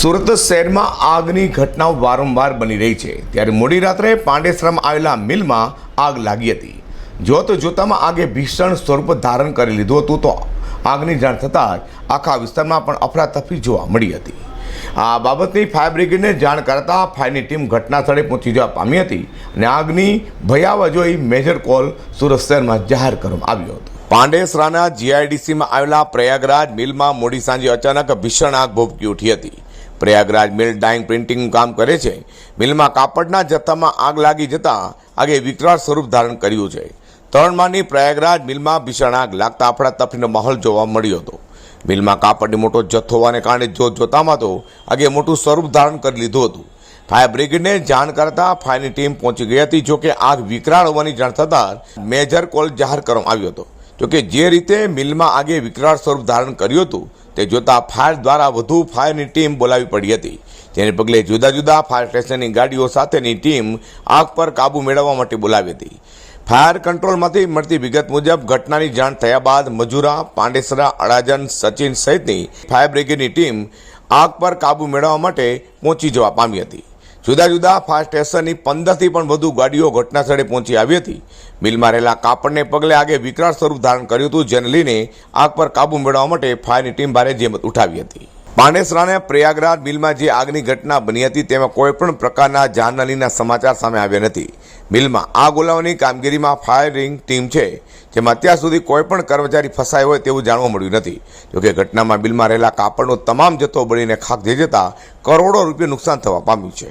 સુરત શહેરમાં આગની ઘટનાઓ વારંવાર બની રહી છે. ત્યારે મોડી રાત્રે પાંડેસરામાં આવેલા મિલમાં આગ લાગી હતી. જોત જોતામાં આગે ભીષણ સ્વરૂપ ધારણ કરી લીધું હતું તો આગની જાણ થતાં જ આખા વિસ્તારમાં પણ અફરાતફરી જોવા મળી હતી. આ બાબતની ફાયર બ્રિગેડને જાણ કરતા ફાયરની ટીમ ઘટના સ્થળે પહોંચી જવા પામી હતી અને આગની ભયાવહ જોઈ મેજર કોલ સુરત શહેરમાં જાહેર કરવામાં આવ્યો હતો. પાંડેસરાના જીઆઈડીસીમાં આવેલા પ્રયાગરાજ મિલમાં મોડી સાંજે અચાનક ભીષણ આગ ભભૂકી ઉઠી હતી. પ્રયાગરાજ મિલ ડાઇંગ પ્રિન્ટિંગનું કામ કરે છે. મિલમાં કાપડના જથ્થામાં આગ લાગી જતાં આગે વિકરાળ સ્વરૂપ ધારણ કર્યું છે. ત્રણમાંની પ્રયાગરાજ મિલમાં ભીષણ આગ લાગતા અફડાતફડીનો માહોલ જોવા મળ્યો હતો. મિલમાં કાપડની મોટો જથ્થો હોવાને કારણે જોત જોતામાં તો આગે મોટું સ્વરૂપ ધારણ કરી લીધું હતું. ફાયર બ્રિગેડને જાણ કરતા ફાયરની ટીમ પહોંચી ગઈ હતી, જોકે આગ વિકરાળ હોવાની જાણ થતાં મેજર કોલ જાહેર કરવામાં આવ્યો હતો. જોકે જે રીતે મિલમાં આગે વિકરાળ સ્વરૂપ ધારણ કર્યું હતું, તે જોતા ફાયર દ્વારા વધુ ફાયરની ટીમ બોલાવી પડી હતી. જેને પગલે જુદા જુદા ફાયર સ્ટેશનની ગાડીઓ સાથેની ટીમ આગ પર કાબુ મેળવવા માટે બોલાવી હતી. ફાયર કંટ્રોલમાંથી મળતી વિગત મુજબ ઘટનાની જાણ થયા બાદ મજુરા, પાંડેસરા અડાજન સચિન સહિતની ફાયર બ્રિગેડની ટીમ આગ પર કાબુ મેળવવા માટે પહોંચી જવા પામી હતી. જુદા જુદા ફાયર સ્ટેશનની પંદરથી પણ વધુ ગાડીઓ ઘટના સ્થળે પહોંચી આવી હતી. મિલમાં રહેલા કાપડને પગલે આગે વિકરાળ સ્વરૂપ ધારણ કર્યું હતું, જેને લઈને આગ પર કાબુ મેળવવા માટે ફાયરની ટીમ ભારે જેમત ઉઠાવી હતી. પાંડેસરાના પ્રયાગરાજ મિલમાં જે આગની ઘટના બની હતી, તેમાં કોઈ પણ પ્રકારના જાનહાનીના સમાચાર સામે આવ્યા નથી. મિલમાં આગ ઓલાવવાની કામગીરીમાં ફાયરિંગ ટીમ છે, જેમાં અત્યાર સુધી કોઈ પણ કર્મચારી ફસાયો હોય તેવું જાણવા મળ્યું નથી. જોકે ઘટનામાં મિલમાં રહેલા કાપડનો તમામ જથ્થો બળીને ખાક જઈ જતા કરોડો રૂપિયા નુકસાન થવા પામ્યું છે.